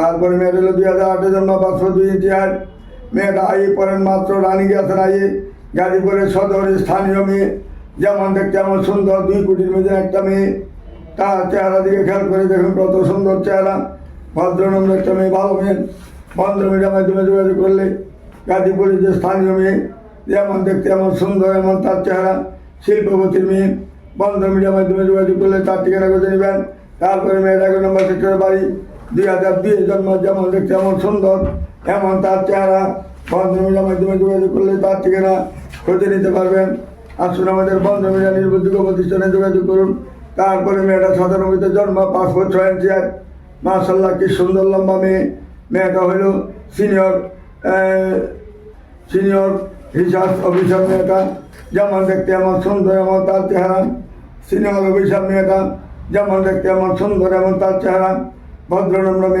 তারপরে মেয়েটা হলো দুই হাজার আটে জন্ম পাঁচশো দুই হাইট। মেয়েটা আই পড়েন মাত্র রানী গেছেন আইয়ে গাজীপুরের সদরের স্থানীয় মেয়ে। যেমন দেখতে এমন সুন্দর, দুই কোটির মধ্যে একটা মেয়ে। তার চেহারা দিকে খেয়াল করে দেখুন, কত সুন্দর চেহারা। ভদ্রনম্র একটা মেয়ে, ভালো মেয়ে। বন্ধ মিডিয়ার মাধ্যমে যোগাযোগ করলে গাজীপুরের যে স্থানীয় মেয়ে, যেমন দেখতে এমন সুন্দর, এমন তার চেহারা। শিল্পপতির মেয়ে। বন্ধ মিডিয়ার মাধ্যমে যোগাযোগ করলে তার ঠিকানা করে নেবেন। তারপরে মেয়ের এক নম্বর সেক্টরের বাড়ি। দুই হাজার দুই জন্ম যেমন দেখতে এমন সুন্দর। এমন তার চেহারা বন্ধ মিডিয়ার মাধ্যমে যোগাযোগ করলে তার ঠিকানা খুঁজে নিতে পারবেন। আসুন আমাদের বন্ধ মিডিয়া নির্ভরযোগ্য প্রতিষ্ঠানে যোগাযোগ করুন। তারপরে মেয়েটা সাধারণত জন্ম পাঁচ ফুট ছয় ইঞ্চি এক। মার্শাল্লাহ কি সুন্দর লম্বা মেয়ে। মেয়েটা হলো সিনিয়র সিনিয়র রিসার্চ অফিসার মেয়েটা। যেমন দেখতে এমন সুন্দর, এমন তার চেহারা। সিনিয়র অফিসার মেয়েটা। যেমন দেখতে এমন সুন্দর, এমন তার চেহারা। ভদ্রনম্র মেয়ে